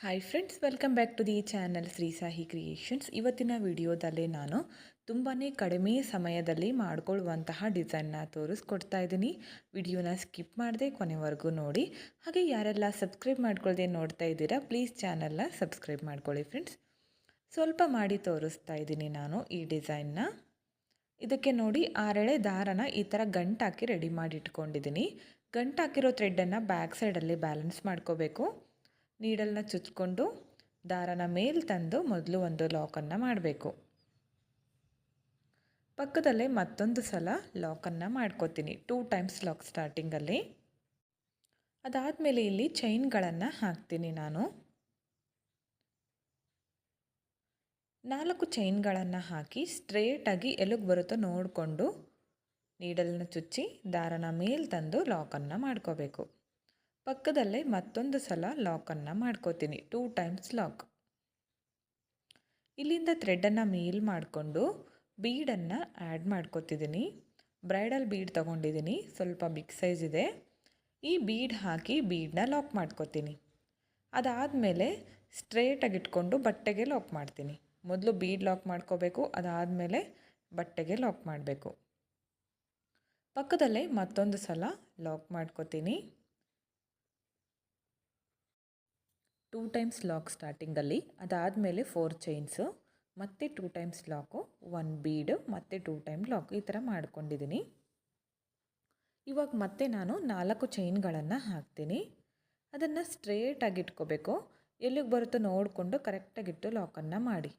Hi friends welcome back to the channel Shri Sahi creations ಇವತ್ತಿನ ವಿಡಿಯೋದಲ್ಲಿ ನಾನು ತುಂಬಾ ಕಡಿಮೆ ಸಮಯದಲ್ಲಿ ಮಾಡ್ಕೊಳ್ಳುವಂತಹ ಡಿಸೈನ್ನ ತೋರಿಸ್ಕೊಡ್ತಾ ಇದ್ದೀನಿ. ವಿಡಿಯೋನ ಸ್ಕಿಪ್ ಮಾಡದೆ ಕೊನೆವರೆಗೂ ನೋಡಿ. ಹಾಗೆ ಯಾರೆಲ್ಲ ಸಬ್ಸ್ಕ್ರೈಬ್ ಮಾಡ್ಕೊಳ್ಳದೆ ನೋಡ್ತಾ ಇದ್ದೀರಾ ಪ್ಲೀಸ್ ಚಾನಲ್ನ ಸಬ್ಸ್ಕ್ರೈಬ್ ಮಾಡ್ಕೊಳ್ಳಿ ಫ್ರೆಂಡ್ಸ್ ಸ್ವಲ್ಪ ಮಾಡಿ ತೋರಿಸ್ತಾ ಇದ್ದೀನಿ ನಾನು ಈ ಡಿಸೈನ್ನ ಇದಕ್ಕೆ ನೋಡಿ ಆರಳೆ ದಾರನ ಈ ಥರ ಗಂಟಾಕಿ ರೆಡಿ ಮಾಡಿ ಇಟ್ಕೊಂಡಿದ್ದೀನಿ ಗಂಟಾಕಿರೋ ಥ್ರೆಡ್ಡನ್ನು ಬ್ಯಾಕ್ ಸೈಡಲ್ಲಿ ಬ್ಯಾಲೆನ್ಸ್ ಮಾಡ್ಕೋಬೇಕು. ನೀಡಲ್ನ ಚುಚ್ಕೊಂಡು ದಾರನ ಮೇಲೆ ತಂದು ಮೊದಲು ಒಂದು ಲಾಕನ್ನು ಮಾಡಬೇಕು. ಪಕ್ಕದಲ್ಲೇ ಮತ್ತೊಂದು ಸಲ ಲಾಕನ್ನು ಮಾಡ್ಕೋತೀನಿ. ಟೂ ಟೈಮ್ಸ್ ಲಾಕ್ ಸ್ಟಾರ್ಟಿಂಗಲ್ಲಿ ಅದಾದಮೇಲೆ ಇಲ್ಲಿ ಚೈನ್ಗಳನ್ನು ಹಾಕ್ತೀನಿ ನಾನು. ನಾಲ್ಕು ಚೈನ್ಗಳನ್ನು ಹಾಕಿ ಸ್ಟ್ರೇಟಾಗಿ ಎಲುಗು ಬರುತ್ತೋ ನೋಡಿಕೊಂಡು ನೀಡಲ್ನ ಚುಚ್ಚಿ ದಾರನ ಮೇಲೆ ತಂದು ಲಾಕನ್ನು ಮಾಡ್ಕೋಬೇಕು. ಪಕ್ಕದಲ್ಲೇ ಮತ್ತೊಂದು ಸಲ ಲಾಕನ್ನು ಮಾಡ್ಕೋತೀನಿ. Two times lock. ಇಲ್ಲಿಂದ ಥ್ರೆಡನ್ನು ಮೇಲ್ ಮಾಡಿಕೊಂಡು ಬೀಡನ್ನು ಆ್ಯಡ್ ಮಾಡ್ಕೋತಿದ್ದೀನಿ. ಬ್ರೈಡಲ್ ಬೀಡ್ ತೊಗೊಂಡಿದ್ದೀನಿ. ಸ್ವಲ್ಪ ಬಿಗ್ ಸೈಜ್ ಇದೆ. ಈ ಬೀಡ್ ಹಾಕಿ ಬೀಡನ್ನ ಲಾಕ್ ಮಾಡ್ಕೋತೀನಿ. ಅದಾದಮೇಲೆ ಸ್ಟ್ರೇಟಾಗಿ ಇಟ್ಕೊಂಡು ಬಟ್ಟೆಗೆ ಲಾಕ್ ಮಾಡ್ತೀನಿ. ಮೊದಲು ಬೀಡ್ ಲಾಕ್ ಮಾಡ್ಕೋಬೇಕು, ಅದಾದಮೇಲೆ ಬಟ್ಟೆಗೆ ಲಾಕ್ ಮಾಡಬೇಕು. ಪಕ್ಕದಲ್ಲೇ ಮತ್ತೊಂದು ಸಲ ಲಾಕ್ ಮಾಡ್ಕೋತೀನಿ. ಟೂ ಟೈಮ್ಸ್ ಲಾಕ್ ಸ್ಟಾರ್ಟಿಂಗಲ್ಲಿ ಅದಾದಮೇಲೆ ಫೋರ್ ಚೈನ್ಸು ಮತ್ತು two times lock one bead ಮತ್ತು ಟೂ ಟೈಮ್ ಲಾಕ್ ಈ ಥರ ಮಾಡ್ಕೊಂಡಿದ್ದೀನಿ ಇವಾಗ ಮತ್ತೆ ನಾನು ನಾಲ್ಕು ಚೈನ್ಗಳನ್ನು ಹಾಕ್ತೀನಿ. ಅದನ್ನು ಸ್ಟ್ರೇಟಾಗಿ ಇಟ್ಕೋಬೇಕು. ಎಲ್ಲಿಗೆ ಬರುತ್ತೋ ನೋಡಿಕೊಂಡು ಕರೆಕ್ಟಾಗಿಟ್ಟು ಲಾಕನ್ನು ಮಾಡಿ.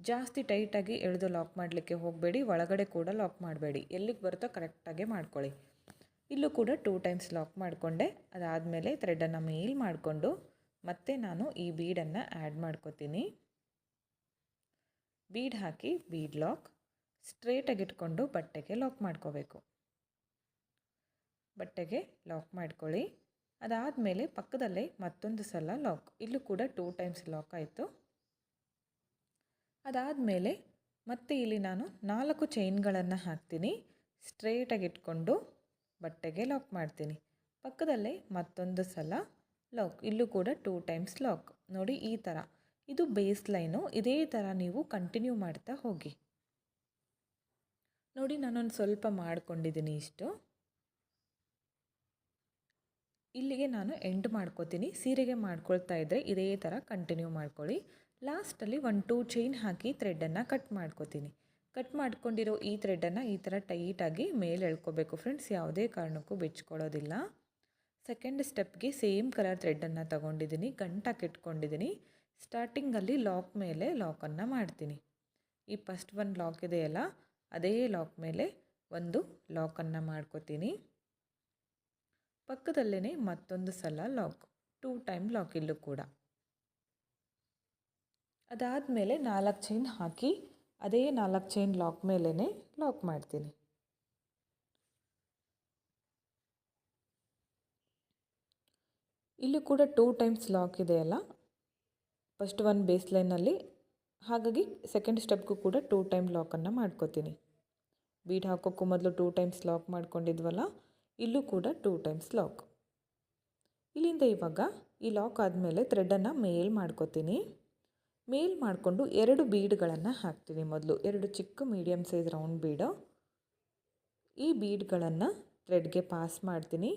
ಜಾಸ್ತಿ ಟೈಟಾಗಿ ಎಳೆದು ಲಾಕ್ ಮಾಡಲಿಕ್ಕೆ ಹೋಗಬೇಡಿ, ಒಳಗಡೆ ಕೂಡ ಲಾಕ್ ಮಾಡಬೇಡಿ. ಎಲ್ಲಿಗೆ ಬರುತ್ತೋ ಕರೆಕ್ಟಾಗೆ ಮಾಡ್ಕೊಳ್ಳಿ. ಇಲ್ಲೂ ಕೂಡ ಟೂ ಟೈಮ್ಸ್ ಲಾಕ್ ಮಾಡಿಕೊಂಡೆ. ಅದಾದಮೇಲೆ ಥ್ರೆಡನ್ನು ಮೇಲ್ ಮಾಡಿಕೊಂಡು ಮತ್ತೆ ನಾನು ಈ ಬೀಡನ್ನು ಆ್ಯಡ್ ಮಾಡ್ಕೋತೀನಿ. ಬೀಡ್ ಹಾಕಿ, ಬೀಡ್ ಲಾಕ್. ಸ್ಟ್ರೇಟಾಗಿ ಇಟ್ಕೊಂಡು ಬಟ್ಟೆಗೆ ಲಾಕ್ ಮಾಡ್ಕೋಬೇಕು. ಬಟ್ಟೆಗೆ ಲಾಕ್ ಮಾಡ್ಕೊಳ್ಳಿ. ಅದಾದಮೇಲೆ ಪಕ್ಕದಲ್ಲೇ ಮತ್ತೊಂದು ಸಲ ಲಾಕ್. ಇಲ್ಲೂ ಕೂಡ ಟೂ ಟೈಮ್ಸ್ ಲಾಕ್ ಆಯಿತು. ಅದಾದಮೇಲೆ ಮತ್ತೆ ಇಲ್ಲಿ ನಾನು ನಾಲ್ಕು ಚೈನ್ಗಳನ್ನು ಹಾಕ್ತೀನಿ. ಸ್ಟ್ರೇಟಾಗಿ ಇಟ್ಕೊಂಡು ಬಟ್ಟೆಗೆ ಲಾಕ್ ಮಾಡ್ತೀನಿ. ಪಕ್ಕದಲ್ಲೇ ಮತ್ತೊಂದು ಸಲ ಲಾಕ್. ಇಲ್ಲೂ ಕೂಡ ಟೂ ಟೈಮ್ಸ್ ಲಾಕ್. ನೋಡಿ ಈ ಥರ. ಇದು ಬೇಸ್ ಲೈನು. ಇದೇ ಥರ ನೀವು ಕಂಟಿನ್ಯೂ ಮಾಡ್ತಾ ಹೋಗಿ. ನೋಡಿ ನಾನೊಂದು ಸ್ವಲ್ಪ ಮಾಡ್ಕೊಂಡಿದ್ದೀನಿ ಇಷ್ಟು. ಇಲ್ಲಿಗೆ ನಾನು ಎಂಡ್ ಮಾಡ್ಕೋತೀನಿ. ಸೀರೆಗೆ ಮಾಡ್ಕೊಳ್ತಾ ಇದ್ದರೆ ಇದೇ ಥರ ಕಂಟಿನ್ಯೂ ಮಾಡ್ಕೊಳ್ಳಿ. ಲಾಸ್ಟಲ್ಲಿ ಒನ್ ಟೂ ಚೈನ್ ಹಾಕಿ ಥ್ರೆಡನ್ನು ಕಟ್ ಮಾಡ್ಕೋತೀನಿ. ಕಟ್ ಮಾಡ್ಕೊಂಡಿರೋ ಈ ಥ್ರೆಡನ್ನು ಈ ಥರ ಟೈಟಾಗಿ ಮೇಲೆ ಎಳ್ಕೋಬೇಕು. ಫ್ರೆಂಡ್ಸ್, ಯಾವುದೇ ಕಾರಣಕ್ಕೂ ಬಿಚ್ಕೊಳ್ಳೋದಿಲ್ಲ. ಸೆಕೆಂಡ್ ಸ್ಟೆಪ್ಗೆ ಸೇಮ್ ಕಲರ್ ಥ್ರೆಡನ್ನು ತಗೊಂಡಿದ್ದೀನಿ ಗಂಟಾಗಿ ಇಟ್ಕೊಂಡಿದ್ದೀನಿ ಸ್ಟಾರ್ಟಿಂಗಲ್ಲಿ ಲಾಕ್ ಮೇಲೆ ಲಾಕನ್ನು ಮಾಡ್ತೀನಿ. ಈ ಫಸ್ಟ್ ಒನ್ ಲಾಕ್ ಇದೆಯಲ್ಲ ಅದೇ ಲಾಕ್ ಮೇಲೆ ಒಂದು ಲಾಕನ್ನು ಮಾಡ್ಕೋತೀನಿ. ಪಕ್ಕದಲ್ಲೇ ಮತ್ತೊಂದು ಸಲ ಲಾಕ್ ಟೂ ಟೈಮ್ ಲಾಕ್ ಇಲ್ಲೂ ಕೂಡ. ಅದಾದಮೇಲೆ ನಾಲ್ಕು ಚೈನ್ ಹಾಕಿ, ಅದೇ ನಾಲ್ಕು ಚೈನ್ ಲಾಕ್ ಮೇಲೇ ಲಾಕ್ ಮಾಡ್ತೀನಿ. ಇಲ್ಲೂ ಕೂಡ ಟೂ ಟೈಮ್ಸ್ ಲಾಕ್ ಇದೆಯಲ್ಲ ಫಸ್ಟ್ ಒನ್ ಬೇಸ್ ಲೈನಲ್ಲಿ ಹಾಗಾಗಿ ಸೆಕೆಂಡ್ ಸ್ಟೆಪ್ಗೂ ಕೂಡ ಟೂ ಟೈಮ್ ಲಾಕನ್ನು ಮಾಡ್ಕೋತೀನಿ. ಬೀಡ್ ಹಾಕೋಕ್ಕೂ ಮೊದಲು ಟೂ ಟೈಮ್ಸ್ ಲಾಕ್ ಮಾಡ್ಕೊಂಡಿದ್ವಲ್ಲ? ಇಲ್ಲೂ ಕೂಡ ಟೂ ಟೈಮ್ಸ್ ಲಾಕ್ ಇಲ್ಲಿಂದ ಇವಾಗ ಈ ಲಾಕ್ ಆದಮೇಲೆ ಥ್ರೆಡನ್ನು ಮೇಲ್ ಮಾಡ್ಕೋತೀನಿ. ಮೇಲ್ ಮಾಡಿಕೊಂಡು ಎರಡು ಬೀಡ್ಗಳನ್ನು ಹಾಕ್ತೀನಿ ಮೊದಲು. ಎರಡು ಚಿಕ್ಕ ಮೀಡಿಯಮ್ ಸೈಜ್ ರೌಂಡ್ ಬೀಡು. ಈ ಬೀಡ್ಗಳನ್ನು ಥ್ರೆಡ್ಗೆ ಪಾಸ್ ಮಾಡ್ತೀನಿ.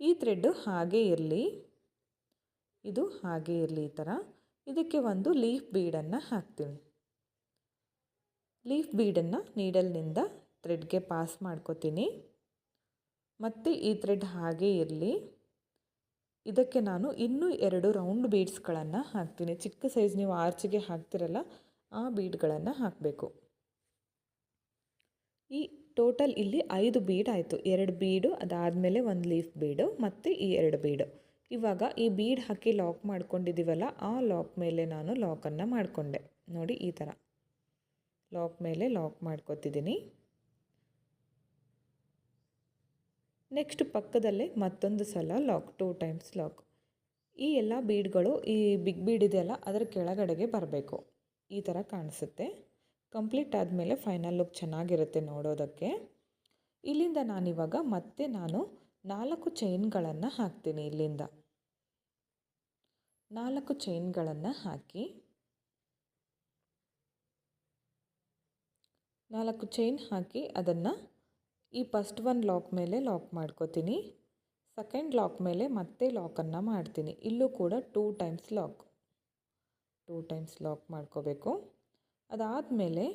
ಈ ಥ್ರೆಡ್ಡು ಹಾಗೇ ಇರಲಿ. ಇದು ಹಾಗೆ ಇರಲಿ ಈ ಥರ. ಇದಕ್ಕೆ ಒಂದು ಲೀಫ್ ಬೀಡನ್ನು ಹಾಕ್ತೀನಿ. ಲೀಫ್ ಬೀಡನ್ನು ನೀಡಲ್ನಿಂದ ಥ್ರೆಡ್ಗೆ ಪಾಸ್ ಮಾಡ್ಕೋತೀನಿ. ಮತ್ತು ಈ ಥ್ರೆಡ್ ಹಾಗೆ ಇರಲಿ. ಇದಕ್ಕೆ ನಾನು ಇನ್ನೂ ಎರಡು ರೌಂಡ್ ಬೀಡ್ಸ್ಗಳನ್ನು ಹಾಕ್ತೀನಿ. ಚಿಕ್ಕ ಸೈಜ್ ನೀವು ಆರ್ಚಿಗೆ ಹಾಕ್ತಿರಲ್ಲ, ಆ ಬೀಡ್ಗಳನ್ನು ಹಾಕಬೇಕು. ಈ ಟೋಟಲ್ ಇಲ್ಲಿ ಐದು ಬೀಡ್ ಆಯಿತು. ಎರಡು ಬೀಡು, ಅದಾದಮೇಲೆ ಒಂದು ಲೀಫ್ ಬೀಡು, ಮತ್ತು ಈ ಎರಡು ಬೀಡು. ಇವಾಗ ಈ ಬೀಡ್ ಹಾಕಿ ಲಾಕ್ ಮಾಡ್ಕೊಂಡಿದ್ದೀವಲ್ಲ, ಆ ಲಾಕ್ ಮೇಲೆ ನಾನು ಲಾಕನ್ನು ಮಾಡಿಕೊಂಡೆ. ನೋಡಿ ಈ ಥರ ಲಾಕ್ ಮೇಲೆ ಲಾಕ್ ಮಾಡ್ಕೊತಿದ್ದೀನಿ. ನೆಕ್ಸ್ಟ್ ಪಕ್ಕದಲ್ಲೇ ಮತ್ತೊಂದು ಸಲ ಲಾಕ್, ಟೂ ಟೈಮ್ಸ್ ಲಾಕ್. ಈ ಎಲ್ಲ ಬೀಡ್ಗಳು ಈ ಬಿಗ್ ಬೀಡ್ ಇದೆಯಲ್ಲ, ಅದರ ಕೆಳಗಡೆಗೆ ಬರಬೇಕು. ಈ ಥರ ಕಾಣಿಸುತ್ತೆ. ಕಂಪ್ಲೀಟ್ ಆದಮೇಲೆ ಫೈನಲ್ ಲುಕ್ ಚೆನ್ನಾಗಿರುತ್ತೆ ನೋಡೋದಕ್ಕೆ. ಇಲ್ಲಿಂದ ನಾನಿವಾಗ ಮತ್ತೆ ನಾನು ನಾಲ್ಕು ಚೈನ್ಗಳನ್ನು ಹಾಕ್ತೀನಿ ಇಲ್ಲಿಂದ. ನಾಲ್ಕು ಚೈನ್ಗಳನ್ನು ಹಾಕಿ, ನಾಲ್ಕು ಚೈನ್ ಹಾಕಿ ಅದನ್ನು ಈ ಫಸ್ಟ್ ಒನ್ ಲಾಕ್ ಮೇಲೆ ಲಾಕ್ ಮಾಡ್ಕೋತೀನಿ. ಸೆಕೆಂಡ್ ಲಾಕ್ ಮೇಲೆ ಮತ್ತೆ ಲಾಕನ್ನು ಮಾಡ್ತೀನಿ. ಇಲ್ಲೂ ಕೂಡ two times lock. Two times lock ಮಾಡ್ಕೋಬೇಕು. ಅದಾದಮೇಲೆ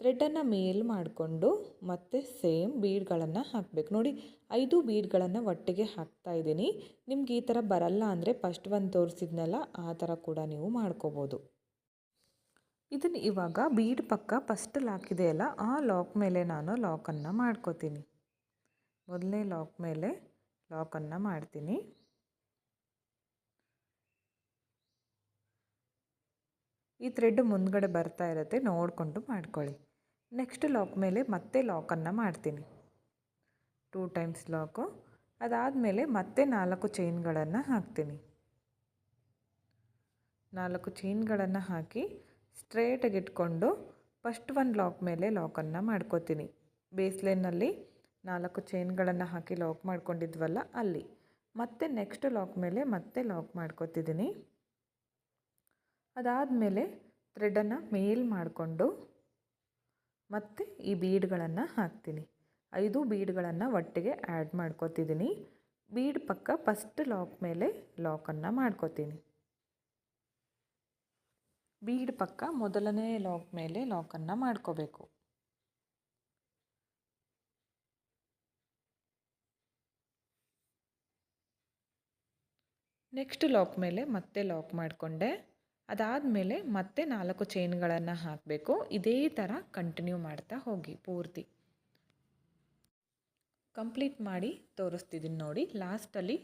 ಥ್ರೆಡನ್ನು ಮೇಲ್ ಮಾಡಿಕೊಂಡು ಮತ್ತೆ ಸೇಮ್ ಬೀಡ್ಗಳನ್ನು ಹಾಕಬೇಕು. ನೋಡಿ, ಐದು ಬೀಡ್ಗಳನ್ನು ಒಟ್ಟಿಗೆ ಹಾಕ್ತಾ ಇದ್ದೀನಿ. ನಿಮ್ಗೆ ಈ ಥರ ಬರಲ್ಲ ಅಂದರೆ ಫಸ್ಟ್ ಒಂದು ತೋರಿಸಿದ್ನಲ್ಲ, ಆ ಥರ ಕೂಡ ನೀವು ಮಾಡ್ಕೋಬೋದು. ಇದನ್ನು ಇವಾಗ ಬೀಡ್ ಪಕ್ಕ ಫಸ್ಟ್ ಲಾಕ್ ಇದೆಯಲ್ಲ, ಆ ಲಾಕ್ ಮೇಲೆ ನಾನು ಲಾಕನ್ನು ಮಾಡ್ಕೋತೀನಿ. ಮೊದಲನೇ ಲಾಕ್ ಮೇಲೆ ಲಾಕನ್ನು ಮಾಡ್ತೀನಿ. ಈ ಥ್ರೆಡ್ ಮುಂದ್ಗಡೆ ಬರ್ತಾ ಇರುತ್ತೆ, ನೋಡಿಕೊಂಡು ಮಾಡ್ಕೊಳ್ಳಿ. ನೆಕ್ಸ್ಟ್ ಲಾಕ್ ಮೇಲೆ ಮತ್ತೆ ಲಾಕನ್ನು ಮಾಡ್ತೀನಿ. Two times lock. ಅದಾದಮೇಲೆ ಮತ್ತೆ ನಾಲ್ಕು ಚೈನ್ಗಳನ್ನು ಹಾಕ್ತೀನಿ. ನಾಲ್ಕು ಚೈನ್ಗಳನ್ನು ಹಾಕಿ ಸ್ಟ್ರೇಟಾಗಿ ಇಟ್ಕೊಂಡು ಫಸ್ಟ್ ಒನ್ ಲಾಕ್ ಮೇಲೆ ಲಾಕನ್ನು ಮಾಡ್ಕೋತೀನಿ. ಬೇಸ್ಲೈನಲ್ಲಿ ನಾಲ್ಕು ಚೈನ್ಗಳನ್ನು ಹಾಕಿ ಲಾಕ್ ಮಾಡ್ಕೊಂಡಿದ್ವಲ್ಲ ಅಲ್ಲಿ. ಮತ್ತೆ ನೆಕ್ಸ್ಟ್ ಲಾಕ್ ಮೇಲೆ ಮತ್ತೆ ಲಾಕ್ ಮಾಡ್ಕೋತಿದ್ದೀನಿ. ಅದಾದಮೇಲೆ ಥ್ರೆಡನ್ನು ಮೇಲ್ ಮಾಡಿಕೊಂಡು ಮತ್ತು ಈ ಬೀಡ್ಗಳನ್ನು ಹಾಕ್ತೀನಿ. ಐದು ಬೀಡ್ಗಳನ್ನು ಒಟ್ಟಿಗೆ ಆ್ಯಡ್ ಮಾಡ್ಕೋತಿದ್ದೀನಿ ಬೀಡ್ ಪಕ್ಕ ಫಸ್ಟ್ ಲಾಕ್ ಮೇಲೆ ಲಾಕನ್ನು ಮಾಡ್ಕೋತೀನಿ. ಬೀಡ್ ಪಕ್ಕ ಮೊದಲನೇ ಲಾಕ್ ಮೇಲೆ ಲಾಕನ್ನು ಮಾಡ್ಕೋಬೇಕು. ನೆಕ್ಸ್ಟ್ ಲಾಕ್ ಮೇಲೆ ಮತ್ತೆ ಲಾಕ್ ಮಾಡಿಕೊಂಡೆ. ಅದಾದಮೇಲೆ ಮತ್ತೆ ನಾಲ್ಕು ಚೈನ್ಗಳನ್ನು ಹಾಕಬೇಕು. ಇದೇ ಥರ ಕಂಟಿನ್ಯೂ ಮಾಡ್ತಾ ಹೋಗಿ, ಪೂರ್ತಿ. ಕಂಪ್ಲೀಟ್ ಮಾಡಿ ತೋರಿಸ್ತಿದ್ದೀನಿ ನೋಡಿ. ಲಾಸ್ಟಲ್ಲಿ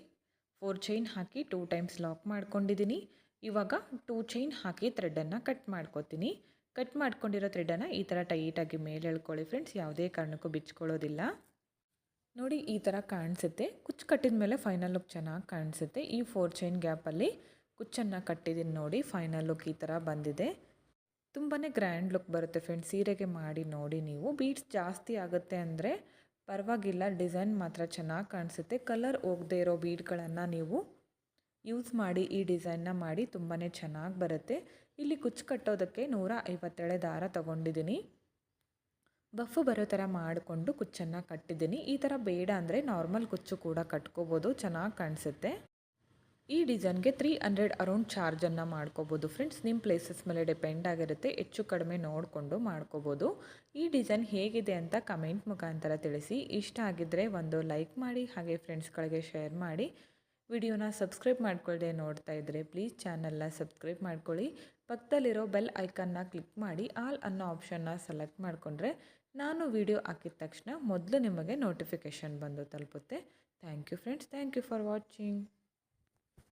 ಫೋರ್ ಚೈನ್ ಹಾಕಿ ಟೂ ಟೈಮ್ಸ್ ಲಾಕ್ ಮಾಡ್ಕೊಂಡಿದ್ದೀನಿ ಇವಾಗ ಟೂ ಚೈನ್ ಹಾಕಿ ಥ್ರೆಡನ್ನು ಕಟ್ ಮಾಡ್ಕೋತೀನಿ. ಕಟ್ ಮಾಡ್ಕೊಂಡಿರೋ ಥ್ರೆಡನ್ನು ಈ ಥರ ಟೈಟಾಗಿ ಮೇಲೆ ಎಳ್ಕೊಳ್ಳಿ ಫ್ರೆಂಡ್ಸ್ ಯಾವುದೇ ಕಾರಣಕ್ಕೂ ಬಿಚ್ಕೊಳ್ಳೋದಿಲ್ಲ. ನೋಡಿ ಈ ಥರ ಕಾಣಿಸುತ್ತೆ. ಕುಚ್ಚು ಕಟ್ಟಿದ ಮೇಲೆ ಫೈನಲ್ ಲುಕ್ ಚೆನ್ನಾಗಿ ಕಾಣಿಸುತ್ತೆ. ಈ ಫೋರ್ ಚೈನ್ ಗ್ಯಾಪಲ್ಲಿ ಕುಚ್ಚನ್ನು ಕಟ್ಟಿದ್ದೀನಿ ನೋಡಿ ಫೈನಲ್ ಲುಕ್ ಈ ಥರ ಬಂದಿದೆ. ತುಂಬಾ ಗ್ರ್ಯಾಂಡ್ ಲುಕ್ ಬರುತ್ತೆ ಫ್ರೆಂಡ್ಸ್ ಸೀರೆಗೆ ಮಾಡಿ ನೋಡಿ ನೀವು. ಬೀಟ್ಸ್ ಜಾಸ್ತಿ ಆಗುತ್ತೆ ಅಂದರೆ ಪರವಾಗಿಲ್ಲ ಡಿಸೈನ್ ಮಾತ್ರ ಚೆನ್ನಾಗಿ ಕಾಣಿಸುತ್ತೆ. ಕಲರ್ ಹೋಗದೇ ಇರೋ ಬೀಡ್ಗಳನ್ನು ನೀವು ಯೂಸ್ ಮಾಡಿ, ಈ ಡಿಸೈನ್ನ ಮಾಡಿ ತುಂಬಾ ಚೆನ್ನಾಗಿ ಬರುತ್ತೆ. ಇಲ್ಲಿ ಕುಚ್ಚು ಕಟ್ಟೋದಕ್ಕೆ ನೂರ ಐವತ್ತೇಳೆ ದಾರ ತೊಗೊಂಡಿದ್ದೀನಿ ಬಫು ಬರೋ ಥರ ಮಾಡಿಕೊಂಡು ಕುಚ್ಚನ್ನು ಕಟ್ಟಿದ್ದೀನಿ ಈ ಥರ ಬೇಡ ಅಂದರೆ ನಾರ್ಮಲ್ ಕುಚ್ಚು ಕೂಡ ಕಟ್ಕೋಬೋದು, ಚೆನ್ನಾಗಿ ಕಾಣಿಸುತ್ತೆ. ಈ ಡಿಸೈನ್ಗೆ ತ್ರೀ ಹಂಡ್ರೆಡ್ ಅರೌಂಡ್ ಚಾರ್ಜನ್ನು ಮಾಡ್ಕೋಬೋದು. ಫ್ರೆಂಡ್ಸ್ ನಿಮ್ಮ ಪ್ಲೇಸಸ್ ಮೇಲೆ ಡಿಪೆಂಡ್ ಆಗಿರುತ್ತೆ. ಹೆಚ್ಚು ಕಡಿಮೆ ನೋಡಿಕೊಂಡು ಮಾಡ್ಕೋಬೋದು. ಈ ಡಿಸೈನ್ ಹೇಗಿದೆ ಅಂತ ಕಮೆಂಟ್ ಮುಖಾಂತರ ತಿಳಿಸಿ. ಇಷ್ಟ ಆಗಿದ್ದರೆ ಒಂದು ಲೈಕ್ ಮಾಡಿ, ಹಾಗೆ ಫ್ರೆಂಡ್ಸ್ಗಳಿಗೆ ಶೇರ್ ಮಾಡಿ. ವಿಡಿಯೋನ ಸಬ್ಸ್ಕ್ರೈಬ್ ಮಾಡ್ಕೊಳ್ಳದೆ ನೋಡ್ತಾ ಇದ್ದರೆ ಪ್ಲೀಸ್ ಚಾನಲ್ನ ಸಬ್ಸ್ಕ್ರೈಬ್ ಮಾಡ್ಕೊಳ್ಳಿ. ಪಕ್ಕದಲ್ಲಿರೋ ಬೆಲ್ ಐಕನ್ನ ಕ್ಲಿಕ್ ಮಾಡಿ. ಆಲ್ ಅನ್ನೋ ಆಪ್ಷನ್ನ ಸೆಲೆಕ್ಟ್ ಮಾಡಿಕೊಂಡ್ರೆ ನಾನು ವಿಡಿಯೋ ಹಾಕಿದ ತಕ್ಷಣ ಮೊದಲು ನಿಮಗೆ ನೋಟಿಫಿಕೇಷನ್ ಬಂದು ತಲುಪುತ್ತೆ. Thank you friends thank you for watching